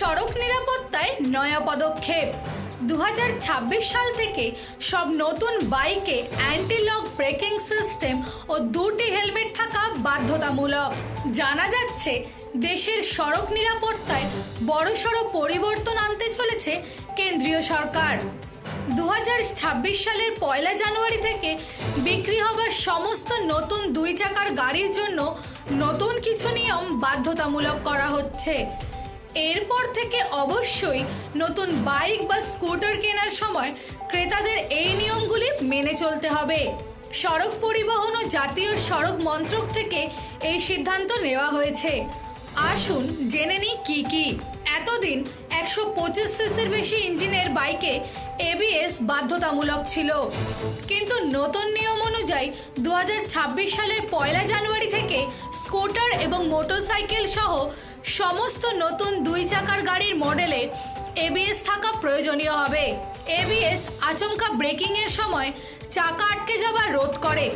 সড়ক নিরাপত্তায় নয়া পদক্ষেপ। দু হাজার ছাব্বিশ সাল থেকে সব নতুন বাইকে অ্যান্টি লক ব্রেকিং সিস্টেম ও দুটি হেলমেট থাকা বাধ্যতামূলক। জানা যাচ্ছে, দেশের সড়ক নিরাপত্তায় বড়সড় পরিবর্তন আনতে চলেছে কেন্দ্রীয় সরকার। দু হাজার ছাব্বিশ সালের পয়লা জানুয়ারি থেকে বিক্রি হওয়া সমস্ত নতুন দুই চাকার গাড়ির জন্য নতুন কিছু নিয়ম বাধ্যতামূলক করা হচ্ছে। এরপর থেকে অবশ্যই নতুন বাইক বা স্কুটার কেনার সময় ক্রেতাদের এই নিয়মগুলি মেনে চলতে হবে। সড়ক পরিবহন ও জাতীয় সড়ক মন্ত্রক থেকে এই সিদ্ধান্ত নেওয়া হয়েছে। আসুন জেনে নিই কি কি। এতদিন একশো পঁচিশ সিসির বেশি ইঞ্জিনের বাইকে এবিএস বাধ্যতামূলক ছিল। কিন্তু নতুন নিয়ম অনুযায়ী দু হাজার ছাব্বিশ সালের পয়লা জানুয়ারি থেকে স্কুটার এবং মোটরসাইকেল সহ সমস্ত নতুন দুই চাকার গাড়ির মডেলে এবিএস থাকা প্রয়োজনীয় হবে। এবিএস আচমকা ব্রেকিং এর সময় চাকা আটকে যাওয়া রোধ করে।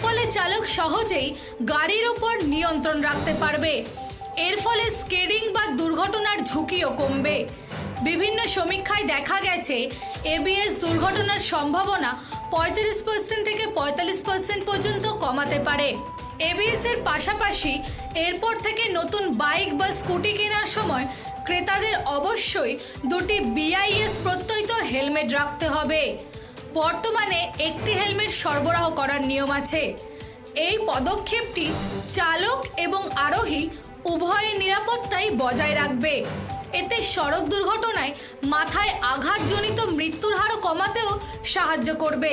ফলে চালক সহজেই গাড়ির উপর নিয়ন্ত্রণ রাখতে পারবে। এর ফলে স্কেডিং বা দুর্ঘটনার ঝুঁকিও কমবে। বিভিন্ন সমীক্ষায় দেখা গেছে এবিএস দুর্ঘটনার সম্ভাবনা পঁয়ত্রিশ পার্সেন্ট থেকে পঁয়তাল্লিশ পার্সেন্ট পর্যন্ত কমাতে পারে। এবিএস এর পাশাপাশি এরপর থেকে নতুন বাইক বা স্কুটি কেনার সময় ক্রেতাদের অবশ্যই দুটি বিআইএস প্রত্যয়িত হেলমেট রাখতে হবে। বর্তমানে একটি হেলমেট সরবরাহ করার নিয়ম আছে। এই পদক্ষেপটি চালক এবং আরোহী উভয়ের নিরাপত্তাই বজায় রাখবে। এতে সড়ক দুর্ঘটনায় মাথায় আঘাতজনিত মৃত্যুর হারও কমাতেও সাহায্য করবে।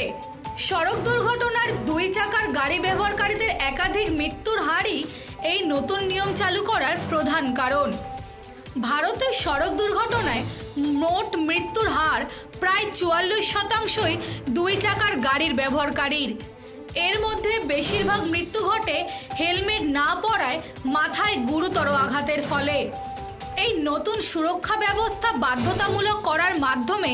সড়ক দুর্ঘটনার দুই চাকার গাড়ি ব্যবহারকারীদের একাধিক মৃত্যুর হারই এই নতুন নিয়ম চালু করার প্রধান কারণ। ভারতের সড়ক দুর্ঘটনায় মোট মৃত্যুর হার প্রায় চুয়াল্লিশ শতাংশই দুই চাকার গাড়ির ব্যবহারকারীর। এর মধ্যে বেশিরভাগ মৃত্যু ঘটে হেলমেট না পরায় মাথায় গুরুতর আঘাতের ফলে। এই নতুন সুরক্ষা ব্যবস্থা বাধ্যতামূলক করার মাধ্যমে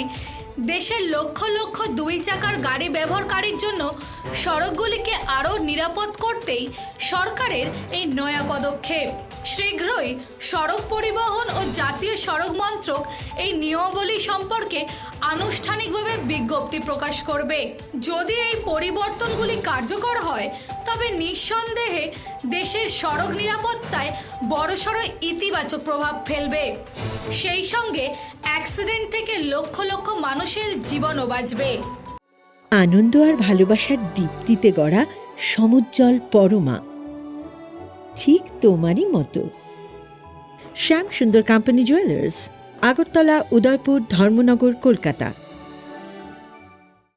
দেশের লক্ষ লক্ষ দুই চাকার গাড়ি ব্যবহারকারীর জন্য সড়কগুলিকে আরও নিরাপদ করতেই সরকারের এই নয়া পদক্ষেপ। শীঘ্রই সড়ক পরিবহন ও জাতীয় সড়ক মন্ত্রক এই নিয়মাবলী সম্পর্কে আনুষ্ঠানিকভাবে বিজ্ঞপ্তি প্রকাশ করবে। যদি এই পরিবর্তনগুলি কার্যকর হয়, তবে নিঃসন্দেহে দেশের সড়ক নিরাপত্তায় বড়সড় ইতিবাচক প্রভাব ফেলবে। সেই সঙ্গে অ্যাক্সিডেন্ট থেকে লক্ষ লক্ষ মানুষের জীবনও বাঁচবে। আনন্দ আর ভালোবাসার দীপ্তিতে গড়া সমুজ্জ্বল পরমা। ঠিক তোমারই মতো। Shyam Sundar company jewellers Agartala, Udaipur, Dharmanagar, Kolkata.